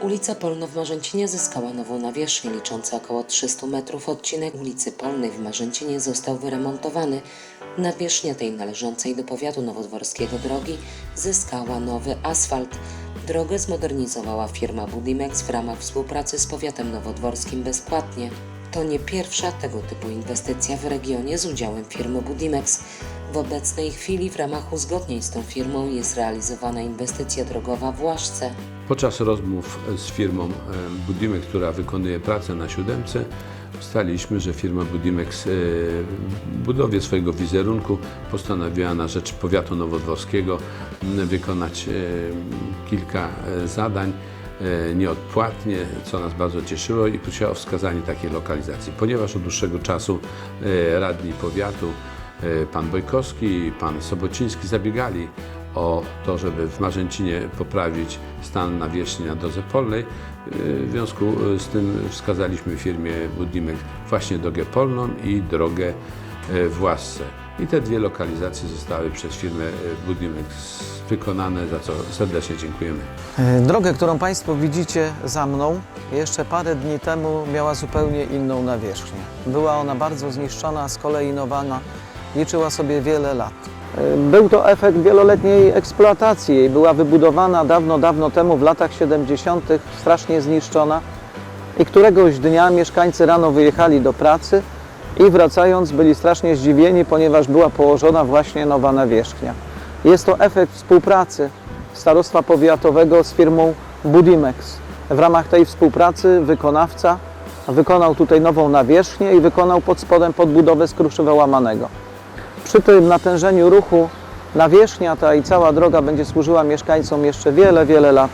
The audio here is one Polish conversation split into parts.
Ulica Polno w Marzęcinie zyskała nową nawierzchnię liczącą około 300 metrów. Odcinek ulicy Polnej w Marzęcinie został wyremontowany. Nawierzchnia tej należącej do powiatu nowodworskiego drogi zyskała nowy asfalt. Drogę zmodernizowała firma Budimex w ramach współpracy z powiatem nowodworskim bezpłatnie. To nie pierwsza tego typu inwestycja w regionie z udziałem firmy Budimex. W obecnej chwili w ramach uzgodnień z tą firmą jest realizowana inwestycja drogowa w Łaszce. Podczas rozmów z firmą e, Budimex, która wykonuje pracę na siódemce, ustaliliśmy, że firma Budimex e, w budowie swojego wizerunku postanowiła na rzecz powiatu nowodworskiego wykonać e, kilka zadań nieodpłatnie, co nas bardzo cieszyło i prosiła o wskazanie takiej lokalizacji. Ponieważ od dłuższego czasu e, radni powiatu, e, pan Bojkowski i pan Sobociński zabiegali o to, żeby w Marzęcinie poprawić stan nawierzchni na drodze polnej. W związku z tym wskazaliśmy firmie Budimek właśnie drogę polną i drogę e, w. I te dwie lokalizacje zostały przez firmę e, Budimek wykonane, za co serdecznie dziękujemy. E, Drogę, którą Państwo widzicie za mną, jeszcze parę dni temu miała zupełnie inną nawierzchnię. Była ona bardzo zniszczona, skolejnowana, liczyła sobie wiele lat. E, Był to efekt wieloletniej eksploatacji. Była wybudowana dawno, dawno temu, w latach 70., strasznie zniszczona. I któregoś dnia mieszkańcy rano wyjechali do pracy i wracając byli strasznie zdziwieni, ponieważ była położona właśnie nowa nawierzchnia. Jest to efekt współpracy Starostwa Powiatowego z firmą Budimex. W ramach tej współpracy wykonawca wykonał tutaj nową nawierzchnię i wykonał pod spodem podbudowę z kruszywa łamanego. Przy tym natężeniu ruchu nawierzchnia ta i cała droga będzie służyła mieszkańcom jeszcze wiele, wiele lat.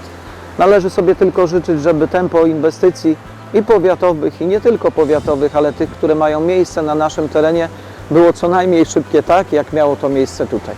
Należy sobie tylko życzyć, żeby tempo inwestycji i powiatowych, i nie tylko powiatowych, ale tych, które mają miejsce na naszym terenie, było co najmniej szybkie tak, jak miało to miejsce tutaj.